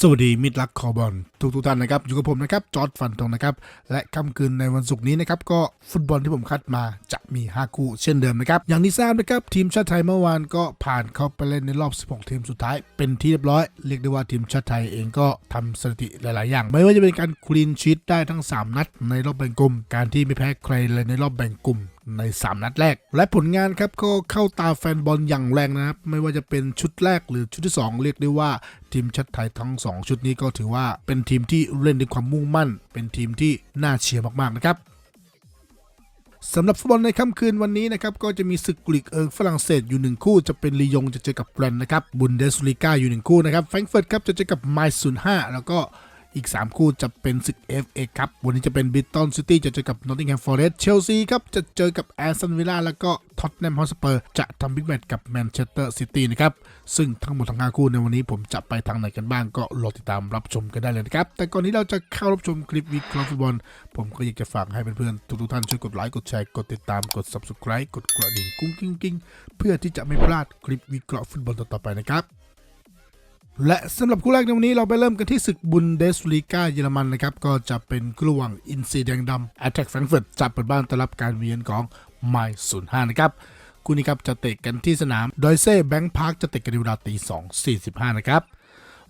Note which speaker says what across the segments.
Speaker 1: สวัสดีมิตรรักคอบอลทุกทุกท่านนะครับ อยู่กับผมนะครับจอร์ดฟันตรงนะครับ และค่ำคืนในวันศุกร์นี้นะครับ ก็ฟุตบอลที่ผมคัดมาจะมี 5 คู่เช่นเดิมนะครับ อย่างที่ทราบนะครับ ทีมชาติไทยเมื่อวานก็ผ่านเข้าไปเล่นในรอบ 16 ทีมสุดท้าย เป็นที่เรียบร้อย เรียกได้ว่าทีมชาติไทยเองก็ทำสถิติหลาย ๆ อย่าง ไม่ว่าจะเป็นการคลีนชีตได้ทั้ง 3 นัดในรอบแบ่งกลุ่ม การที่ไม่แพ้ใครเลยในรอบแบ่งกลุ่ม ใน 3 นัดแรก และผลงานครับก็เข้าตาแฟนบอลอย่างแรงนะครับ ไม่ว่าจะเป็นชุดแรกหรือชุดที่ 2 เรียกได้ว่าทีมชาติไทยทั้ง 2 ชุดนี้ก็ถือว่าเป็นทีมที่เล่นด้วยความมุ่งมั่น เป็นทีมที่น่าเชียร์มากๆนะครับสำหรับฟุตบอลในค่ำคืนวันนี้นะครับก็จะมีศึกลีกเอิงฝรั่งเศสอยู่หนึ่งคู่จะเป็นลียงจะเจอกับแรนนะครับบุนเดสลีกาอยู่หนึ่งคู่นะครับแฟรงก์เฟิร์ตครับจะเจอกับไมซ์ศูนย์ห้าแล้วก็ อีก 3 คู่จะเป็นศึก FA ครับ วันนี้จะเป็นบิตตันซิตี้จะเจอกับนอตติงแฮมฟอร์เรสต์เชลซีครับ จะเจอกับแอสตันวิลล่าแล้วก็ท็อตแนมฮอสเปอร์จะทำบิ๊กแมตช์กับแมนเชสเตอร์ซิตี้นะครับ ซึ่งทั้งหมดทั้ง5คู่ในวันนี้ผมจะไปทางไหนกันบ้างก็รอติดตามรับชมกันได้เลยนะครับ แต่ก่อนที่เราจะเข้ารับชมคลิปวิเคราะห์ฟุตบอล ผมก็อยากจะฝากให้เพื่อนๆทุกๆท่านช่วยกดไลค์กดแชร์กดติดตามกด subscribe กดกระดิ่งกุ้งกิ้งกิ้งเพื่อที่จะไม่พลาดคลิปวิเคราะห์ฟุตบอลต่อๆไปนะครับ และสำหรับคู่แรกในวันนี้เราไปเริ่มกันที่ศึกบุนเดสลีกาเยอรมันนะครับ ก็จะเป็นคู่ระหว่งอินซีแดงดำแอตแทกแฟรงเฟิร์ตจะเปิดบ้านต้อนรับการเวียนของไมล์ศูนย์ห้านะครับคู่นี้ครับจะเตะกันที่สนามดอยเซ่แบงค์พาร์คจะเตะกันในเวลาตีสองสี่สิบห้านะครับ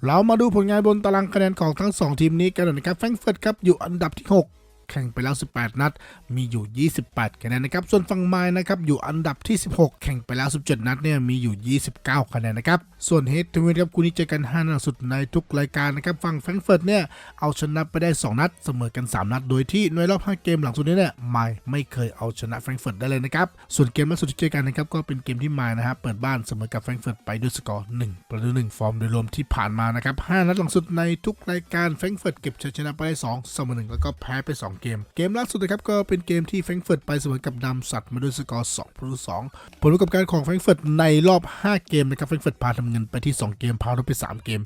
Speaker 1: เรามาดูผลงานบนตารางคะแนนของทั้ง 2 ทีมนี้กันหน่อยนะครับแฟรงเฟิร์ตครับอยู่อันดับที่ 6 แข่งไปแล้ว 18 นัด มีอยู่ 28 คะแนนนะครับ ส่วนฝั่งไมล์นะครับอยู่อันดับที่ 16 แข่งไปแล้ว 17 นัดเนี่ยมีอยู่ 29 คะแนนนะครับ ส่วนเฮดทูเวครับคู่นี้เจอกัน5นัดสุดในทุกรายการนะครับ ฝั่งแฟรงเฟิร์ตเนี่ยเอาชนะไปได้ 2 นัด เสมอกัน 3 นัด โดยที่ในรอบ 5 เกมหลังสุดนี้เนี่ยไมล์ไม่เคยเอาชนะแฟรงเฟิร์ตได้เลยนะครับ ส่วนเกมล่าสุดที่เจอกันนะครับก็เป็นเกมที่ไมล์นะครับเปิดบ้านเสมอกับแฟรงเฟิร์ตไปด้วยสกอร์1ประตู1ฟอร์มโดยรวมที่ผ่านมานะครับ5นัดหลังสุดในทุกรายการแฟรงเฟิร์ตเก็บชัยชนะไปได้2เสมอ1แล้วก็แพ้ไป2เกม เกมล่าสุดนะครับก็เป็นเกมที่แฟรงเฟิร์ตไปเสมอกับดำสัตว์มาด้วยสกอร์2ประตู2ผลประกอบการของแฟรงเฟิร์ตในรอบ 5 เกมนะครับแฟรงเฟิร์ตพาทำเงินไปที่ 2 เกมพาลดไป 3 เกม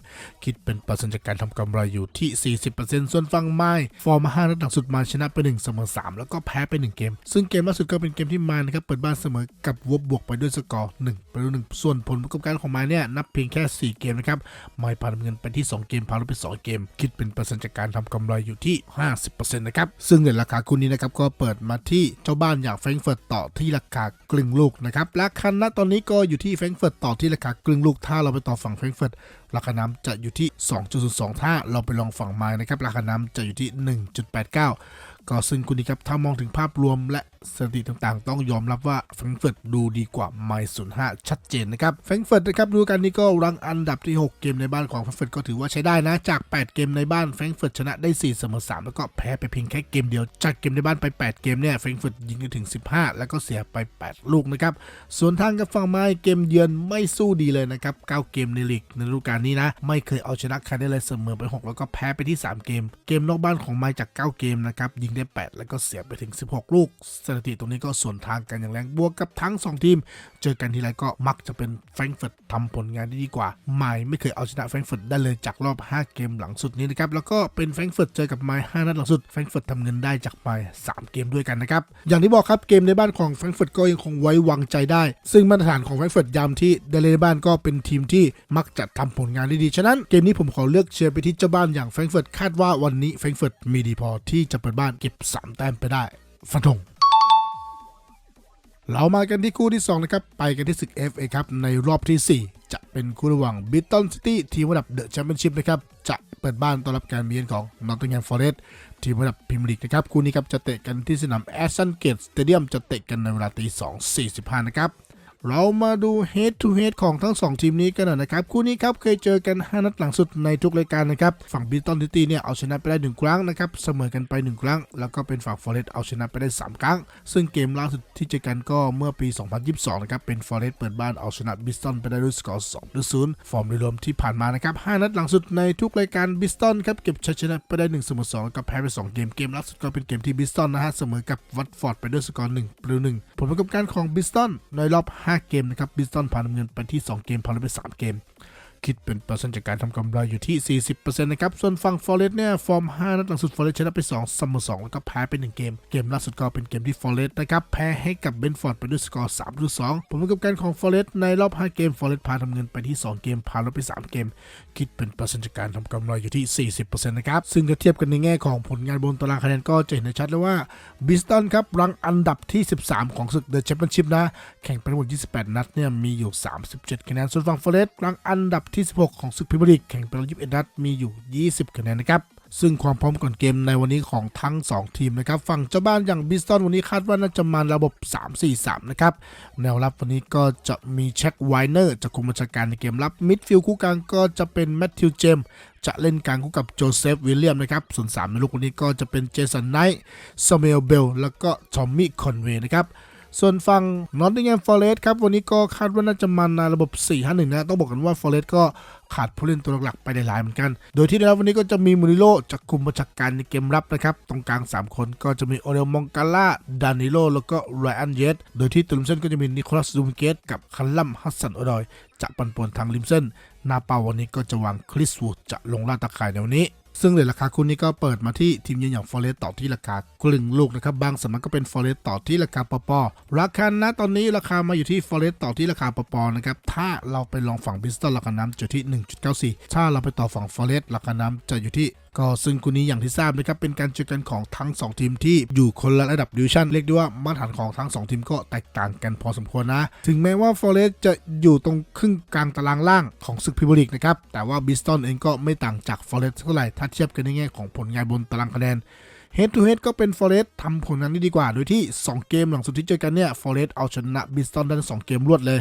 Speaker 1: คิดเป็นเปอร์เซ็นต์จากการทำกำไรอยู่ที่ 40%ส่วนฝั่งไม้ฟอร์ม5นัดหลังสุดมาชนะไป1เสมอ3แล้วก็แพ้ไป 1 เกม ซึ่งเกมล่าสุดก็เป็นเกมที่ม้นะครับเปิดบ้านเสมอกับวบบวกไปด้วยสกอร์1ประตู1ส่วนผลประกอบการของม้เนี่ยนับเพียงแค่ 4 เกมนะครับไม้พาทำเงินไปที่ 2 เกมพาลดไป 2 เกม คิดเป็นเปอร์เซ็นต์จากการทำกำไรอยู่ที่ 50%นะครับซึ่งในราคาคู่นี้นะครับก็เปิดมาที่เจ้าบ้านอย่างแฟรงก์เฟิร์ตต่อที่ราคากลึงลูกนะครับราคาณตอนนี้ก็อยู่ที่แฟรงก์เฟิร์ตต่อที่ราคากลึงลูก ถ้าเราไปต่อฝั่งแฟรงก์เฟิร์ตราคาน้ำจะอยู่ที่ 2.02 ถ้าเราไปลองฝั่งไม้นะครับราคาน้ำจะอยู่ที่ 1.89 ก็ซึ่งคุณดีครับถ้ามองถึงภาพรวมและสถิติต่างๆ ต้องยอมรับว่าแฟรงเฟิร์ตดูดีกว่าไมล์05ชัดเจนนะครับแฟรงเฟิร์ตนะครับดูกันนี้ก็รังอันดับที่ 6 เกมในบ้านของแฟรงเฟิร์ตก็ถือว่าใช้ได้นะ จาก 8 เกมในบ้านแฟรงเฟิร์ตชนะได้ 4 เสมอ 3 แล้วก็แพ้ไปเพียงแค่เกมเดียว จากเกมในบ้านไป 8 เกมเนี่ยแฟรงเฟิร์ตยิงกันถึง 15 แล้วก็เสียไป 8 ลูกนะครับส่วนทางกับฝั่งไม้เกมเยือนไม่สู้ดีเลยนะครับ9เกมในลีกในฤดูกาลนี้นะไม่เคยเอาชนะใครได้เลยเสมอไป 6 แล้วก็แพ้ไปที่ 3 เกม เกมนอกบ้านของไม้จาก 9 เกมนะครับยิงได้ 8 แล้วก็เสียไปถึง 16 ลูกถิติตรงนี้ก็ส่วนทางกันอย่างแรงบวกกับทั้ง 2 ทีม เจอกันทีไรก็มักจะเป็นแฟรงก์เฟิร์ตทำผลงานได้ดีกว่าไม้ไม่เคยเอาชนะแฟรงก์เฟิร์ตได้เลยจากรอบ 5 เกมหลังสุดนี้นะครับแล้วก็เป็นแฟรงก์เฟิร์ตเจอกับไม้5นัดหลังสุดแฟรงก์เฟิร์ตทำเงินได้จากไม้3เกมด้วยกันนะครับอย่างที่บอกครับเกมในบ้านของแฟรงก์เฟิร์ตก็ยังคงไว้วางใจได้ ซึ่งมาตรฐานของแฟรงก์เฟิร์ตยามที่ได้เล่นในบ้านก็เป็นทีมที่มักจะทำผลงานได้ดีฉะนั้นเกมนี้ผมขอเลือกเชียร์ไปที่เจ้าบ้านอย่างแฟรงก์เฟิร์ตคาดว่าวันนี้แฟรงก์เฟิร์ตมีดีพอที่จะเปิดบ้านเก็บสามแต้มไปได้ฟันธง เรามากันที่คู่ที่ 2 นะครับ ไปกันที่ศึก FA ครับ ในรอบที่ 4 จะเป็นคู่ระหว่างบิตตันซิตี้ทีมระดับเดอะแชมเปี้ยนชิพนะครับ จะเปิดบ้านต้อนรับการเยือนของนอตติงแฮมฟอร์เรสต์ทีมระดับพรีเมียร์ลีกนะครับ คู่นี้ครับจะเตะกันที่สนามแอสตันเกตสเตเดียมจะเตะกันในเวลาตีสองสี่สิบห้านะครับ เรามาดู head to head ของทั้ง 2 ทีมนี้กันหน่อยนะครับ คู่นี้ครับเคยเจอกัน 5 นัดหลังสุดในทุกรายการนะครับ ฝั่งบิตตันซิตี้เนี่ยเอาชนะไปได้ 1 ครั้งนะครับ เสมอกันไป 1 ครั้ง แล้วก็เป็นฝั่งฟอร์เรสต์เอาชนะไปได้ 3 ครั้ง ซึ่งเกมล่าสุดที่เจอกันก็เมื่อปี 2022 นะครับ เป็นฟอร์เรสต์เปิดบ้านเอาชนะบิสตันไปได้ด้วยสกอร์2ต่อ0ฟอร์มโดยรวมที่ผ่านมานะครับ 5 นัดหลังสุดในทุกรายการบิสตันครับเก็บชัยชนะไปได้1เสมอ2แล้วก็แพ้ไป 2 เกม เกมล่าสุดก็เป็นเกมที่บิสตันนะฮะเสมอกับวัตฟอร์ดไปด้วยสกอร์1ประตู1ผลประกอบการของบิสตันในรอบ5 5 เกมนะครับบิสตันผ่านดำเนินไปที่ 2 เกมผ่านไป3เกม คิดเป็นเปอร์เซ็นต์จากการทำกำไรอยู่ที่ 40%นะครับส่วนฝั่ง Forest เนี่ยฟอร์ม 5 นัดหลังสุด Forest ชนะไป2เสมอ2แล้วก็แพ้ไป 1 เกม เกมล่าสุดก็เป็นเกมที่ Forest นะครับแพ้ให้กับเบนฟอร์ดไปด้วยสกอร์3ต่อ2ผลประกอบการของ Forest ในรอบ 5 เกม Forest พาทำเงินไปที่ 2 เกมพาลดไป 3 เกม คิดเป็นเปอร์เซ็นต์จากการทำกำไรอยู่ที่ 40%นะครับซึ่งถ้าเทียบกันในแง่ของผลงานบนตารางคะแนนก็จะเห็นได้ชัดเลยว่าบิสตันครับรังอันดับที่ 13 ของศึกเดอะแชมเปี้ยนชิพนะแข่งไปทั้งหมด 28 นัดเนี่ยมีอยู่ 37 คะแนนส่วนฝั่งฟอเรสรังอันดับที่ 16 ของศึกพรีเมียร์ลีกแข่งไปแล้ว21นัดมีอยู่ 20 คะแนนนะครับซึ่งความพร้อมก่อนเกมในวันนี้ของทั้ง 2 ทีมนะครับฝั่งเจ้าบ้านอย่างบิสตันวันนี้คาดว่าน่าจะมาระบบ 3-4-3 นะครับ แนวรับวันนี้ก็จะมีแช็คไวเนอร์จะคุมบัญชาการในเกมรับมิดฟิลด์คู่กลางก็จะเป็นแมตติวเจมส์จะเล่นกลางคู่กับโจเซฟวิลเลียมนะครับ ส่วน3ในลูกวันนี้ก็จะเป็นเจสันไนท์ซามูเอลเบลแล้วก็ทอมมี่คอนเวย์นะครับ ส่วนฝั่งนอตติงแฮมฟอเรสต์ครับ วันนี้ก็คาดว่าน่าจะมันในระบบ 4-5-1 นะ ต้องบอกกันว่าฟอเรสต์ก็ขาดผู้เล่นตัวหลักๆไปหลายเหมือนกัน โดยที่ในวันนี้ก็จะมีมูริโลจะคุมบัญชาการในเกมรับนะครับ ตรงกลาง 3 คนก็จะมีโอเรลมองกาล่า ดานิโล แล้วก็ไรอันเยส โดยที่ตุลมเซนก็จะมีนิโคลัสซูมเกตกับคัลลัมฮัสซันอดอย จะปันป่วนทางริมเส้นหนาเปาวันนี้ก็จะวางคริสวูดจะลงล่าตะข่ายในวันนี้ ซึ่งเลทราคาคู่นี้ก็เปิดมาที่ทีมเยือนอย่างฟอเรสต่อที่ราคากลึงลูกนะครับบางสำนักก็เป็นฟอเรสต่อที่ราคาปอปอราคาณตอนนี้ราคามาอยู่ที่ฟอเรสต่อที่ราคาปอปอนะครับถ้าเราไปลองฝั่งบิสตันราคาน้ำจะที่ 1.94 ถ้าเราไปต่อฝั่งฟอเรสราคาน้ำจะอยู่ที่ก็ซึ่งคู่นี้อย่างที่ทราบนะครับเป็นการเจอกันของทั้ง 2 ทีมที่อยู่คนละระดับดิวิชั่นเรียกได้ว่ามาตรฐานของทั้ง 2 ทีมก็แตกต่างกันพอสมควรนะ ถึงแม้ว่าฟอเรสจะอยู่ตรงครึ่งกลางตารางล่างของศึกพรีเมียร์ลีกนะครับแต่ว่าบิสตันเองก็ไม่ต่างจากฟอเรสเท่าไหร่ถ้าเทียบกันในแง่ของผลงานบนตารางคะแนน Head to Head ก็เป็น Forest ทำผลงานได้ดีกว่า โดยที่ 2 เกมหลังสุดที่เจอกันเนี่ย Forest เอาชนะบิสตันได้ทั้ง2เกมรวดเลย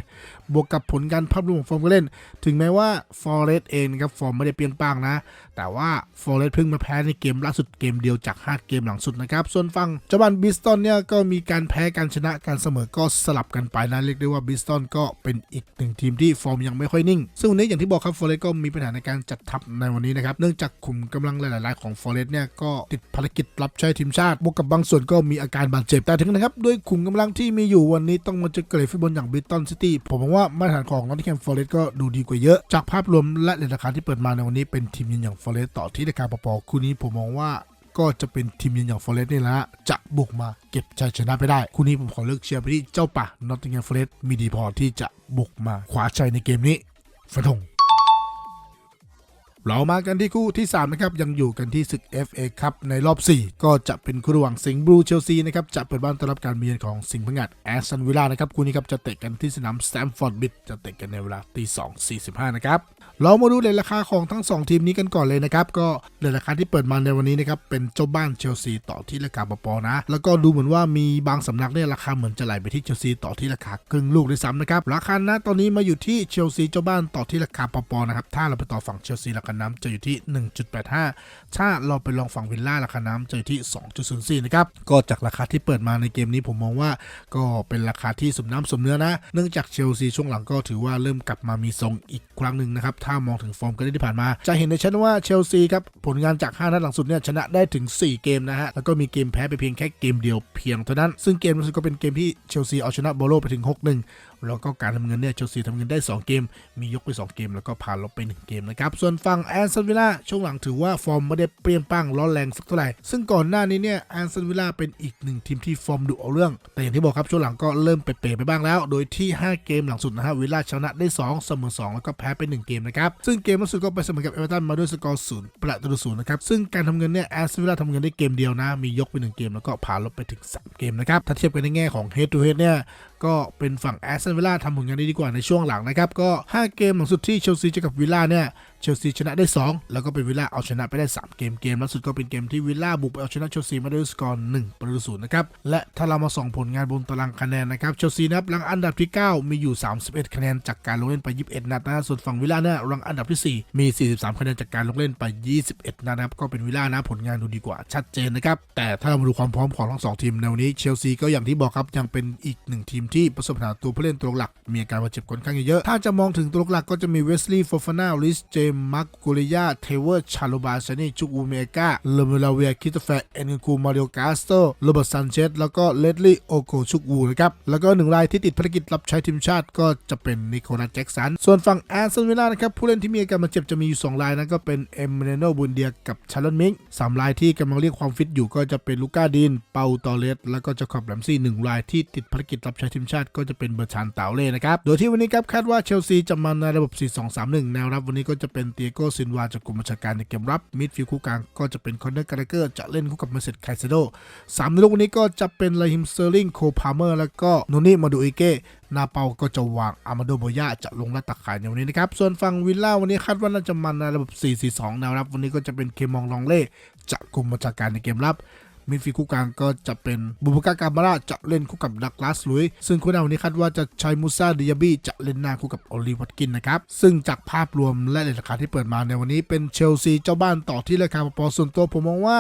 Speaker 1: บวกกับผลการภาพรวมของฟอร์มการเล่น ถึงแม้ว่า Forest เองนะครับฟอร์มไม่ได้เปรี้ยงป้างนะ แต่ว่า Forest เพิ่งมาแพ้ในเกมล่าสุดเกมเดียวจาก 5 เกมหลังสุดนะครับ ส่วนฝั่งเจ้าบ้านบิสตันเนี่ยก็มีการแพ้การชนะการเสมอก็สลับกันไปนะเรียกได้ว่าบิสตันก็เป็นอีกหนึ่งทีมที่ฟอร์มยังไม่ค่อยนิ่ง ซึ่งวันนี้อย่างที่บอกครับ Forest ก็มีปัญหาในการจัดทัพในวันนี้นะครับเนื่องจากขุมกำลังหลาย ๆ ของ Forest เนี่ยก็ติดภารกิจรับใช้ทีมชาติบวกกับบางส่วนก็มีอาการบาดเจ็บแต่ถึงนะครับ ด้วยขุมกำลังที่มีอยู่วันนี้ต้องมาเจอเกรดฟุตบอลอย่างบิสตันซิตี้ผมมองว่ามาตรฐานของนอตติงแฮมฟอร์เรสก็ดูดีกว่าเยอะ จากภาพรวมและเลทราคาที่เปิดมาในวันนี้เป็นทีมยืนอย่างฟอร์เรสต์ต่อที่ราคาปอๆคู่นี้ผมมองว่าก็จะเป็นทีมยืนอย่างฟอร์เรสต์นี่แหละจะบุกมาเก็บชัยชนะไปได้ คู่นี้ผมขอเลือกเชียร์ไปที่เจ้าป่านอตติงแฮมฟอร์เรสต์มีดีพอที่จะบุกมาคว้าชัยในเกมนี้ฟันธง เรามากันที่คู่ที่ 3 นะครับ ยังอยู่กันที่ศึก FA ครับในรอบ 4 ก็จะเป็นคู่ระหว่างสิงห์บลูเชลซีนะครับ จะเปิดบ้านต้อนรับการมาเยือนของสิงห์พงัดแอสตันวิลล่านะครับ คู่นี้ครับจะเตะกันที่สนามแซมฟอร์ดบิดจะเตะกันในเวลาตีสองสี่สิบห้านะครับ เรามาดูเลทราคาของทั้ง 2 ทีมนี้กันก่อนเลยนะครับ ก็เลทราคาที่เปิดมาในวันนี้นะครับ เป็นเจ้าบ้านเชลซีต่อที่ราคาปปอนะ แล้วก็ดูเหมือนว่ามีบางสำนักเนี่ยราคาเหมือนจะไหลไปที่เชลซีต่อที่ราคาครึ่งลูกด้วยซ้ำนะครับ ราคาณตอนนี้มาอยู่ที่เชลซีเจ้าบ้านต่อที่ราคาปปอนะครับ ถ้าเราไปต่อฝั่งเชลซีราคาน้ำจะอยู่ที่ 1.85 ถ้าเราไปลองฝั่งวิลล่าราคาน้ำจะอยู่ที่ 2.04 นะครับ ก็จากราคาที่เปิดมาในเกมนี้ผมมองว่าก็เป็นราคาที่สมน้ำสมเนื้อนะ เนื่องจากเชลซีช่วงหลังก็ถือว่าเริ่มกลับมามีทรงอีกครั้งหนึ่งนะครับถ้ามองถึงฟอร์มการเล่นที่ผ่านมา จะเห็นได้ชัดว่าเชลซีครับผลงานจาก 5 นัดหลังสุดเนี่ยชนะได้ถึง 4 เกมนะฮะ แล้วก็มีเกมแพ้ไปเพียงแค่เกมเดียวเพียงเท่านั้น ซึ่งเกมล่าสุดก็เป็นเกมที่เชลซีเอาชนะโบโลไปถึง 6-1 แล้วก็การทำเงินเนี่ยเชลซีทำเงินได้ 2 เกม มียกไป 2 เกม แล้วก็พานลบไป 1 เกมนะครับส่วนฝั่งแอนซันวิลล่าช่วงหลังถือว่าฟอร์มไม่ได้เปรี้ยงป้างร้อนแรงสักเท่าไหร่ซึ่งก่อนหน้านี้เนี่ยแอนซันวิลล่าเป็นอีกหนึ่งทีมที่ฟอร์มดุเอาเรื่อง แต่อย่างที่บอกครับช่วงหลังก็เริ่มเป๋ๆไปบ้างแล้ว โดยที่ 5 เกมหลังสุดนะฮะวิลล่าชนะได้ 2 เสมอ 2 แล้วก็แพ้ไป 1 เกมนะครับซึ่งเกมล่าสุดก็ไปเสมอกับเอเวอเรตันมาด้วยสกอร์ศูนย์ประตูต่อศูนย์นะครับ ซึ่งการทำเงินเนี่ยแอนซันวิลล่าทำเงินได้เกมเดียวนะ มียกไปหนึ่งเกมแล้วก็ผ่าลบไปถึง 3 เกมนะครับ ถ้าเทียบกันในแง่ของเฮดทูเฮดเนี่ยก็เป็นฝั่งแอสตันวิลล่าทำผลงานได้ดีกว่าในช่วงหลังนะครับก็ 5 เกมหลังสุดที่เชลซีเจอกับวิลล่าเนี่ย เชลซีชนะได้ 2 แล้วก็เป็นวิลล่าเอาชนะไปได้ 3 เกมเกมล่าสุดก็เป็นเกมที่วิลล่าบุกไปเอาชนะเชลซีมาด้วยสกอร์1ประตูศูนย์นะครับ และถ้าเรามาส่องผลงานบนตารางคะแนนนะครับเชลซีนับรังอันดับที่ 9 มีอยู่ 31 คะแนนจากการลงเล่นไป 21 นัดนะส่วนฝั่งวิลล่าเนี่ยรังอันดับที่ 4 มี 43 คะแนนจากการลงเล่นไป 21 นัดนะครับก็เป็นวิลล่านะผลงานดูดีกว่าชัดเจนนะครับแต่ถ้าเรามาดูความพร้อมของทั้งสองทีมในวันนี้เชลซีก็อย่างที่บอกครับยังเป็นอีกหนึ่งทีมที่ประสบปัญหาตัวผู้เล่นตัวหลัก มีอาการบาดเจ็บค่อนข้างเยอะถ้าจะมองถึงตัวหลักก็จะมีเวสลีย์โฟฟานาลิสเจมาร์กกุริยาเทเวอร์ชาโลบาชานีจุกอูเมกาเลเมลาเวียคิตแฟเอ็นกูมาริโอกาสโตโรเบิร์ตซันเชสแล้วก็เลดลี่โอโกชุกวูนะครับแล้วก็หนึ่งรายที่ติดภารกิจรับใช้ทีมชาติก็จะเป็นนิโคลัสแจ็กสันส่วนฝั่งแอสตันวิลล่านะครับผู้เล่นที่มีอาการบาดเจ็บจะมีอยู่2รายนั่นก็เป็นเอมเนโนบุนเดียกับชาร์ลอนมิงสามรายที่กำลังเรียกความฟิตอยู่ก็จะเป็นลูก้าดิน เปาตอเลสแล้วก็จาคอบแลมซี่หนึ่งรายที่ติดภารกิจรับใช้ทีมชาติก็จะเป็นเบอร์ชานเตาเล่นะครับโดยที่วันนี้ครับคาดว่าเชลซีจะมาในระบบ 4-2-3-1 แนวรับวันนี้ก็จะเป็นเตียโกซินวาจากกลุ่มบัญชาการในเกมรับมิดฟิลด์คู่กลางก็จะเป็นคอนเนอร์การ์เกอร์จะเล่นคู่กับเมเซตไคเซโดสามในลูกนี้ก็จะเป็นลาฮิมเซอร์ลิงโคพาเมอร์แล้วก็โนนี่มาดูอิเกนาเปาก็จะวางอามาโดโบยาจะลงลัดตะข่ายในวันนี้นะครับ ส่วนฝั่งวิลล่าวันนี้คาดว่าน่าจะมันในระบบ 4-4-2 แนวรับ วันนี้ก็จะเป็นเคมองลองเล่จะกลุ่มบัญชาการในเกมรับ มิดฟิลด์คู่กลางก็จะเป็นบุบกากามาราจะเล่นคู่กับดักลาสลุยซึ่งคู่หน้าวันนี้คาดว่าจะใช้มูซาดิยาบีจะเล่นหน้าคู่กับโอลิวัตกินนะครับซึ่งจากภาพรวมและราคาที่เปิดมาในวันนี้เป็นเชลซีเจ้าบ้านต่อที่ราคาปอส่วนตัวผมมองว่า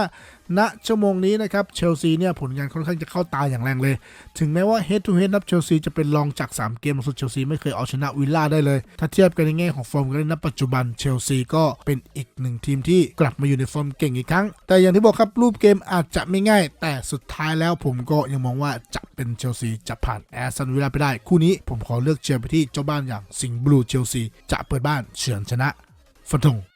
Speaker 1: ณชั่วโมงนี้นะครับเชลซีเนี่ยผลงานค่อนข้างจะเข้าตาอย่างแรงเลย ถึงแม้ว่า head to head นับเชลซีจะเป็นรองจาก 3 เกมสุดเชลซีไม่เคยเอาชนะวิลล่าได้เลย ถ้าเทียบกันในแง่ของฟอร์มการเล่นณปัจจุบันเชลซีก็เป็นอีกหนึ่งทีมที่กลับมาอยู่ในฟอร์มเก่งอีกครั้ง แต่อย่างที่บอกครับรูปเกมอาจจะไม่ง่าย แต่สุดท้ายแล้วผมก็ยังมองว่าจะเป็นเชลซีจะผ่านแอสตันวิลล่าไปได้ คู่นี้ผมขอเลือกเชียร์ไปที่เจ้าบ้านอย่างสิงห์บลูเชลซีจะเปิดบ้านเฉือนชนะฟันธง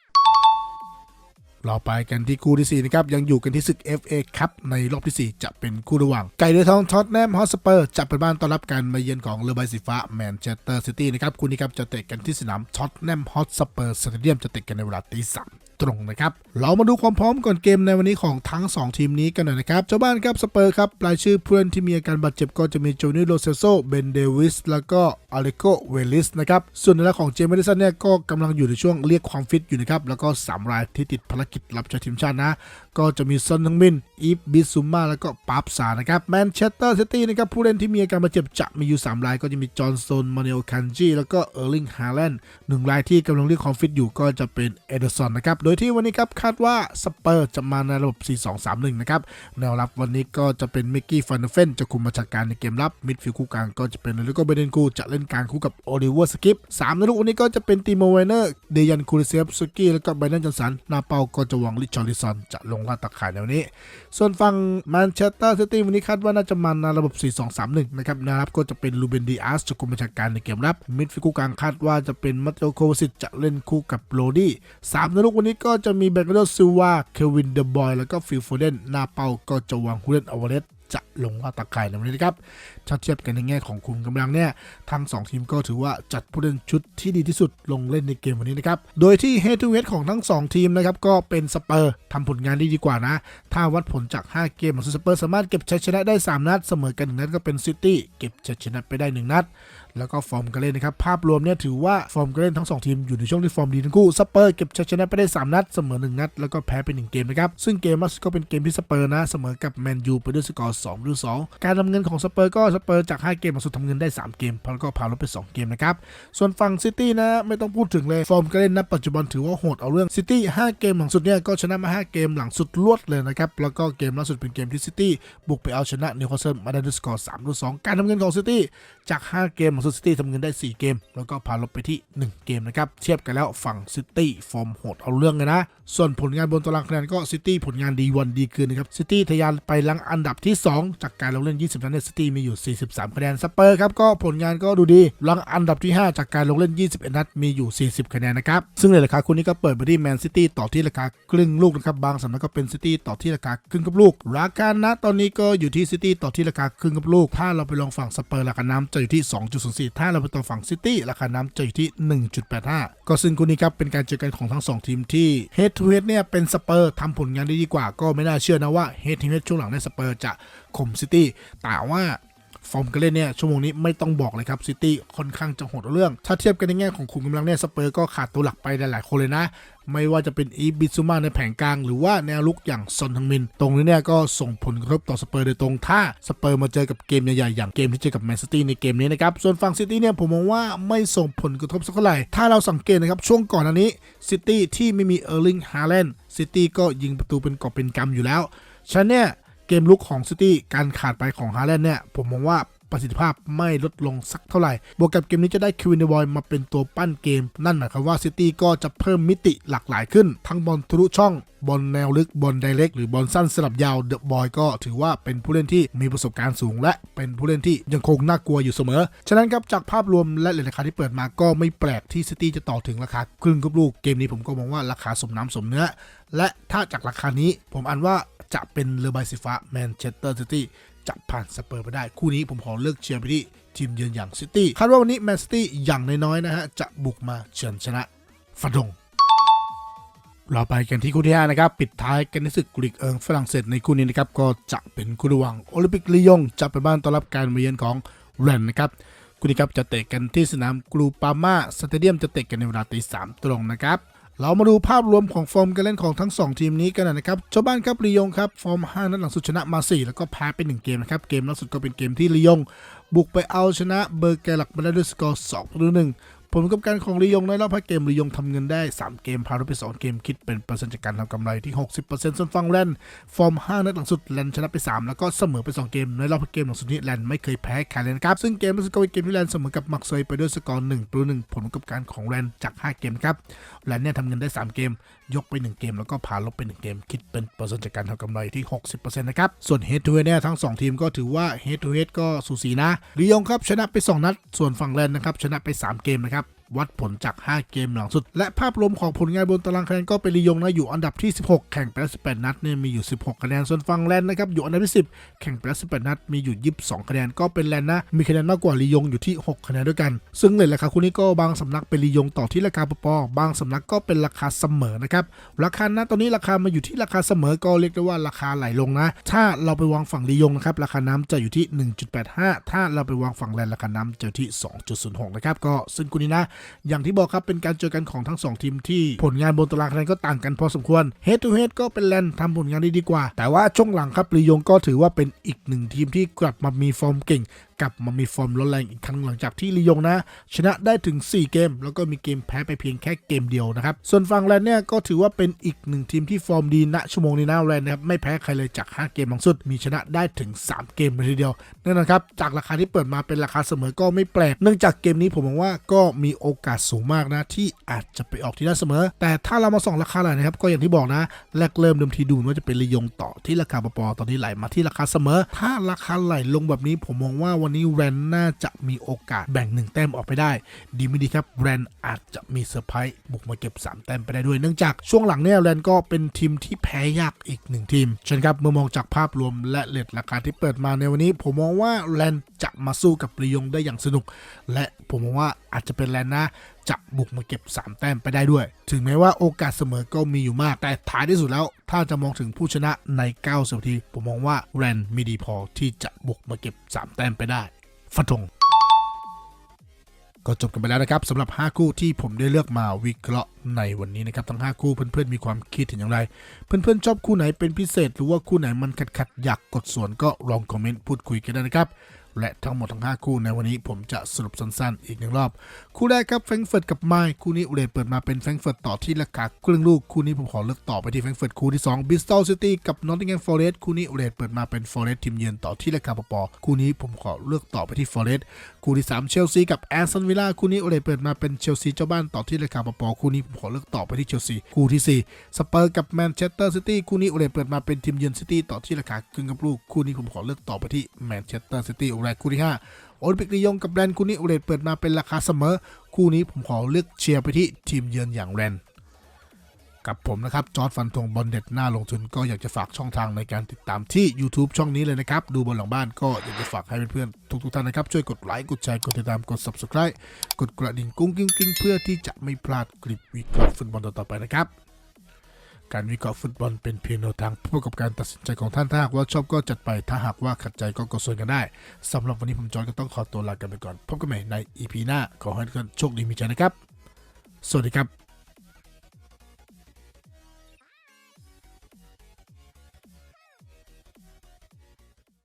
Speaker 1: เราไปกันที่คู่ที่4นะครับยังอยู่กันที่ศึก FA ครับในรอบที่ 4 จะเป็นคู่ระหว่าง ไก่เดือทองท็อตแนมฮอสเปอร์จะเปิดบ้านต้อนรับการมาเยือนของเรือใบสีฟ้าแมนเชสเตอร์ซิตี้นะครับคู่นี้ครับจะเตะกันที่สนามท็อตแนมฮอสเปอร์สเตเดียมจะเตะกันในเวลาตีสามตรงนะครับ เรามาดูความพร้อมก่อนเกมในวันนี้ของทั้ง 2 ทีมนี้กันหน่อยนะครับ เจ้าบ้านครับสเปอร์ครับรายชื่อเพื่อนที่มีอาการบาดเจ็บก็จะมีโจนี่โรเซโซ เบนเดวิส แล้วก็อเลโกเวลิสนะครับ ส่วนในเรื่องของเจมส์เมดิสันเนี่ยก็กำลังอยู่ในช่วงเรียกความฟิตอยู่นะครับ แล้วก็สามรายที่ติดภารกิจรับใช้ทีมชาตินะ ก็จะมีซอนฮึงมินอีฟบิสซุมาแล้วก็ปับซานะครับแมนเชสเตอร์ซิตี้นะครับผู้เล่นที่มีอาการบาดเจ็บจะมีอยู่ 3 ราย ก็จะมีจอห์นโซนมาเนลคันจีแล้วก็เออร์ลิงฮาแลนด์หนึ่งรายที่กำลังเรียกความฟิตอยู่ก็จะเป็นเอเดอร์สันนะครับโดยที่วันนี้ครับคาดว่าสเปอร์จะมาในระบบ 4-2-3-1 นะครับแนวรับวันนี้ก็จะเป็นมิกกี้ฟันเดเฟนจะคุมบัญชาการในเกมรับมิดฟิลด์คู่กลางก็จะเป็นแล้วก็เบเดนกูจะเล่นกลางคู่กับโอลิเวอร์สกิปสามในลูกวันนี้ก็จะเป็นติโมเวเนอร์เดยันคูริเซฟสกี้แล้วก็ไบรนันจอห์นสันนาเปาก็จะวางลิชอร์ลิซอนจะลงลาดตะข่ายแนวนี้ ส่วนฝั่งแมนเชสเตอร์ซิตี้วันนี้คาดว่าน่าจะมาในระบบ 4-2-3-1 นะครับนะครับก็จะเป็นลูเบนดีอาร์สจะคุมบัญชาการในเกมรับมิดฟิลด์คู่กลางคาดว่าจะเป็นมัตโตโควิสิตจะเล่นคู่กับโรดี้สามในลูกวันนี้ก็จะมีแบเกอร์ซิลวาเควินเดอะบอยแล้วก็ฟิลโฟเดนหนาเปาก็จะวางฮูเลนอวาเลส จะลงลาตะข่ายในวันนี้นะครับถ้าเทียบกันในแง่ของคุมกำลังเนี่ยทั้ง 2 ทีมก็ถือว่าจัดผู้เล่นชุดที่ดีที่สุดลงเล่นในเกมวันนี้นะครับ โดยที่เฮดทูเฮดของทั้ง 2 ทีมนะครับก็เป็นสเปอร์ทำผลงานได้ดีกว่านะ ถ้าวัดผลจาก 5 เกมของสเปอร์สามารถเก็บชัยชนะได้ 3 นัด เสมอกันหนึ่งนัดก็เป็นซิตี้เก็บชัยชนะไปได้ 1 นัด แล้วก็ฟอร์มการเล่นนะครับภาพรวมเนี่ยถือว่าฟอร์มการเล่นทั้ง 2 ทีมอยู่ในช่วงที่ฟอร์มดีทั้งคู่สเปอร์เก็บชัยชนะไปได้ 3 นัด เสมอ 1 นัด แล้วก็แพ้ไป1เกมนะครับซึ่งเกมล่าสุดก็เป็นเกมที่สเปอร์นะเสมอกับแมนยูไปด้วยสกอร์2ประตู2การทำเงินของสเปอร์ก็สเปอร์จาก 5 เกมล่าสุดทำเงินได้ 3 เกมแล้วก็พาลบไป2เกมนะครับส่วนฝั่งซิตี้นะไม่ต้องพูดถึงเลยฟอร์มการเล่นณปัจจุบันถือว่าโหดเอาเรื่องซิตี้5เกมหลังสุดเนี่ยก็ชนะมา 5 เกมหลังสุดรวดเลยนะครับแล้วก็เกมล่าสุดเป็นเกมที่ซิตี้บุกไปเอาชนะนิวคาสเซิลมาได้ด้วยสกอร์3-2การทำเงินของซิตี้จาก 5 เกมหลังสุดซิตี้ทำเงินได้ 4 เกม แล้วก็พาลบไปที่ 1 เกมนะครับ เทียบกันแล้วฝั่งซิตี้ฟอร์มโหดเอาเรื่องเลยนะ ส่วนผลงานบนตารางคะแนนก็ซิตี้ผลงานดีวันดีคืนนะครับซิตี้ทะยานไปลังอันดับที่ 2 จากการลงเล่น 20 นัดเนี่ยซิตี้มีอยู่ 43 คะแนนสเปอร์ครับก็ผลงานก็ดูดีลังอันดับที่ 5 จากการลงเล่น 21 นัดมีอยู่ 40 คะแนนนะครับซึ่งในราคาคู่นี้ก็เปิดไปที่แมนซิตี้ต่อที่ราคาครึ่งลูกนะครับบางสำนักก็เป็นซิตี้ต่อที่ราคาครึ่งกับลูกราคาณตอนนี้ก็อยู่ที่ซิตี้ต่อที่ราคาครึ่งกับลูกถ้าเราไปลองฝั่งสเปอร์ราคาน้ำจะอยู่ที่2.04 ถ้าเราไปต่อฝั่งซิตี้ราคาน้ำจะอยู่ที่ 1.85 ก็ซึ่งคู่นี้ครับเป็นการเจอกันของทั้ง 2 ทีมที่ head to head เนี่ยเป็นสเปอร์ทำผลงานได้ดีกว่า ก็ไม่น่าเชื่อนะว่า head to head ช่วงหลังในสเปอร์จะข่มซิตี้แต่ว่า ฟอร์มการเล่นเนี่ยชั่วโมงนี้ไม่ต้องบอกเลยครับซิตี้ค่อนข้างจะโหดเรื่อง ถ้าเทียบกันในแง่ของขุมกำลังเนี่ยสเปอร์ก็ขาดตัวหลักไปหลายๆคนเลยนะ ไม่ว่าจะเป็นอีบิซูมาในแผงกลาง หรือว่าแนวลุกอย่างซอนทังมิน ตรงนี้เนี่ยก็ส่งผลกระทบต่อสเปอร์โดยตรงถ้าสเปอร์มาเจอกับเกมใหญ่ๆอย่างเกมที่เจอกับแมนซิตี้ในเกมนี้นะครับส่วนฝั่งซิตี้เนี่ยผมมองว่าไม่ส่งผลกระทบสักเท่าไหร่ถ้าเราสังเกตนะครับช่วงก่อนอันนี้ซิตี้ที่ไม่มีเออร์ลิงฮาแลนด์ซิตี้ก็ยิงประตูเป็นกอบเป็นกำอยู่แล้วฉะนั้นเนี่ย เกมลุกของซิตี้การขาดไปของฮาแลนด์เนี่ย ผมมองว่า ประสิทธิภาพไม่ลดลงสักเท่าไหร่ บวกกับเกมนี้จะได้คิวินเดบอยมาเป็นตัวปั้นเกม นั่นหมายความว่าซิตี้ก็จะเพิ่มมิติหลากหลายขึ้น ทั้งบอลทะลุช่องบอลแนวลึกบอลไดเรกหรือบอลสั้นสลับยาวเดอะบอยก็ถือว่าเป็นผู้เล่นที่มีประสบการณ์สูง และเป็นผู้เล่นที่ยังคงน่ากลัวอยู่เสมอ ฉะนั้นครับจากภาพรวมและเหรียญราคาที่เปิดมาก็ไม่แปลกที่ซิตี้จะต่อถึงราคาครึ่งกับลูกเกมนี้ผมก็มองว่าราคาสมน้ำสมเนื้อ และถ้าจากราคานี้ผมอ่านว่าจะเป็นเรือใบสีฟ้าแมนเชสเตอร์ซิตี้ จะผ่านสเปอร์ไปได้ คู่นี้ผมขอเลือกเชียร์ไปที่ทีมเยือนอย่างซิตี้คาดว่าวันนี้แมนซิตี้อย่างน้อยๆนะฮะจะบุกมาเฉือนชนะฟันธงเราไปกันที่คู่ที่5นะครับ ปิดท้ายกันในศึกกรีกเอิงฝรั่งเศสในคู่นี้นะครับ ก็จะเป็นคู่ระหว่างโอลิมปิกลียงจะไปบ้านต้อนรับการมาเยือนของแรนนะครับคู่นี้ครับจะเตะกันที่สนามกรูปาม่าสเตเดียมจะเตะกันในเวลาตีสามตรงนะครับ เรามาดูภาพรวมของฟอร์มการเล่นของทั้ง 2 ทีมนี้กันหน่อยนะครับเจ้าบ้านครับลียงครับฟอร์ม 5 นัดหลังสุดชนะมา 4 แล้วก็แพ้ไป1เกมนะครับ เกมล่าสุดก็เป็นเกมที่ลียง บุกไปเอาชนะเบอร์แกลักมาได้ด้วยสกอร์2ต่อ1 ผลประกอบการของลียงในรอบ5เกมลียงทำเงินได้ 3 เกมพาไป 2 เกมคิดเป็นเปอร์เซ็นต์จากการทำกำไรที่ 60%ส่วนฝั่งแลนด์ฟอร์ม 5 นัดหลังสุดแลนด์ชนะไป 3 แล้วก็เสมอไป 2 เกม ในรอบ5เกมหลังสุดนี้แลนด์ไม่เคยแพ้ใครเลยนะครับซึ่งเกมล่าสุดก็เป็นเกมที่แลนด์เสมอกับมักเซยไปด้วยสกอร์1ต่อ1ผลประกอบการของแลนด์จาก 5 เกมครับแลนด์เนี่ยทำเงินได้ 3 เกม ยกไป 1 เกม แล้วก็ผ่าลบไป 1 เกม คิดเป็นเปอร์เซ็นต์จากการทำกำไรที่ 60%นะครับส่วน Head to Head เนี่ยทั้ง 2 ทีมก็ถือว่า Head to Head ก็สูสีนะลียงครับชนะไป 2 นัด ส่วนฝั่งแลนนะครับชนะไป 3 เกมนะครับ วัดผลจาก 5 เกมหลังสุด และภาพรวมของผลงานบนตารางคะแนนก็เป็นลียงนะอยู่อันดับที่ 16 แข่งไปแล้ว18 นัดเนี่ยมีอยู่ 16 คะแนน ส่วนฝั่งแลนด์นะครับอยู่อันดับที่ 10 แข่งไปแล้ว18 นัด มีอยู่ 22 คะแนน ก็เป็นแลนด์นะ มีคะแนนมากกว่าลียงอยู่ที่ 6 คะแนนด้วยกัน ซึ่งเลยราคาคู่นี้ก็บางสำนักเป็นลียงต่อที่ราคาปปบางสำนักก็เป็นราคาเสมอนะครับราคาณตอนนี้ราคามาอยู่ที่ราคาเสมอก็เรียกได้ว่าราคาไหลลงนะ ถ้าเราไปวางฝั่งลียงนะครับราคาน้ำจะอยู่ที่ 1.85 ถ้าเราไปวางฝั่งแลนด์ราคาน้ำจะอยู่ที่ 2.06 นะครับก็ซึ่งคู่นี้นะอย่างที่บอกครับเป็นการเจอกันของทั้ง 2 ทีมที่ผลงานบนตารางคะแนนก็ต่างกันพอสมควร Head to Head ก็เป็นแลนด์ทำผลงานได้ดีกว่า แต่ว่าช่วงหลังครับลียงก็ถือว่าเป็นอีกหนึ่งทีมที่กลับมามีฟอร์มเก่งกลับมามีฟอร์มร้อนแรงอีกครั้งหลังจากที่ลียงนะ ชนะได้ถึง 4 เกม แล้วก็มีเกมแพ้ไปเพียงแค่เกมเดียวนะครับ ส่วนฝั่งแลนด์เนี่ยก็ถือว่าเป็นอีกหนึ่งทีมที่ฟอร์มดีณชั่วโมงนี้นะแลนด์นะครับไม่แพ้ใครเลยจาก 5 เกมหลังสุด มีชนะได้ถึง 3 เกมเลยทีเดียวแน่นอนครับจากราคาที่เปิดมาเป็นราคาเสมอก็ไม่แปลก เนื่องจากเกมนี้ผมมองว่าก็มีโอกาสสูงมากนะที่อาจจะไปออกที่ด้เสมอ แต่ถ้าเรามาส่องราคาไหลนะครับก็อย่างที่บอกนะแรกเริ่มเดิมทีดูว่าจะเป็นลียงต่อที่ราคาปปตอนนี้ไหลมาที่ราคาเสมอ ถ้าราคาไหลลงแบบนี้ผมมองว่าวันนี้แรนน่าจะมีโอกาสแบ่งหนึ่งแต้มออกไปได้ ดีไม่ดีครับแรนอาจจะมีเซอร์ไพรส์บุกมาเก็บ 3 แต้มไปได้ด้วย เนื่องจากช่วงหลังเนี่ยแรนก็เป็นทีมที่แพ้ยากอีกหนึ่งทีมเช่นครับเมื่อมองจากภาพรวมและเลทราคาที่เปิดมาในวันนี้ ผมมองว่าแรนจะมาสู้กับลียงได้อย่างสนุก และผมมองว่า อาจจะเป็นแรนนะจะบุกมาเก็บ 3 แต้มไปได้ด้วย ถึงแม้ว่าโอกาสเสมอก็มีอยู่มาก แต่ท้ายที่สุดแล้ว ถ้าจะมองถึงผู้ชนะใน90นาที ผมมองว่าแรนมีดีพอที่จะบุกมาเก็บ 3 แต้มไปได้ ฟันธงก็จบกันไปแล้วนะครับสำหรับ 5 คู่ที่ผมได้เลือกมาวิเคราะห์ในวันนี้นะครับทั้ง 5 คู่เพื่อนๆมีความคิดเห็นอย่างไร เพื่อนๆชอบคู่ไหนเป็นพิเศษ หรือว่าคู่ไหนมันขัดๆอยากกดส่วนก็ลองคอมเมนต์พูดคุยกันได้นะครับ และทั้งหมดทั้ง 5 คู่ในวันนี้ผมจะสรุปสั้นๆ อีกหนึ่งรอบ คู่แรกครับแฟรงเฟิร์ตกับไมค์คู่นี้อุเรตเปิดมาเป็นแฟรงเฟิร์ตต่อที่ราคาครึ่งลูก คู่นี้ผมขอเลือกต่อไปที่แฟรงเฟิร์ตคู่ที่2บิสตัลซิตี้กับนอตติงแฮมฟอเรสต์คู่นี้อุเรตเปิดมาเป็นฟอเรสต์ทีมเยือนต่อที่ราคาปปคู่นี้ผมขอเลือกต่อไปที่ฟอเรสต์คู่ที่3เชลซีกับแอสตันวิลล่าคู่นี้อุเรตเปิดมาเป็นเชลซีเจ้าบ้านต่อที่ราคาปปคู่นี้ผมขอเลือกต่อไปที่เชลซีคู่ที่สี่สเปอร์กับแมนเชสเตอร์ซิตี้คู่นี้เรตเปิดมาเป็นทีมเยือนซิตี้ต่อที่ราคาครึ่งกับลูกคู่นี้ผมขอเลือกต่อไปที่แมนเชสเตอร์ซิตี้อุเรตคู่ที่ห้าโอลิมปิกลียงกับแรนคู่นี้อุเรตเปิดมาเป็นราคาเสมอ คู่นี้ผมขอเลือกเชียร์ไปที่ทีมเยือนอย่างแรนกับผมนะครับ จอร์ดฟันธงบอลเด็ดหน้าลงทุนก็อยากจะฝากช่องทางในการติดตามที่ YouTube ช่องนี้เลยนะครับ ดูบนหลังบ้านก็อยากจะฝากให้เพื่อนๆทุกๆท่านนะครับ ช่วยกดไลค์ กดแชร์ กดติดตาม กด Subscribe กดกระดิ่งกุ้งกิ้งกิ้งเพื่อที่จะไม่พลาดคลิปวิเคราะห์ฟุตบอลต่อๆไปนะครับ การวิเคราะห์ฟุตบอลเป็นเพียงแนวทางผู้ประกอบการตัดสินใจของท่านถ้าหากว่าชอบก็จัดไปถ้าหากว่าขัดใจก็กดส่วนกันได้สำหรับวันนี้ผมจอยก็ต้องขอตัวลากันไปก่อนพบกันใหม่ใน EP หน้าขอให้ทุกท่านโชคดีมีใจนะครับ สวัสดีครับ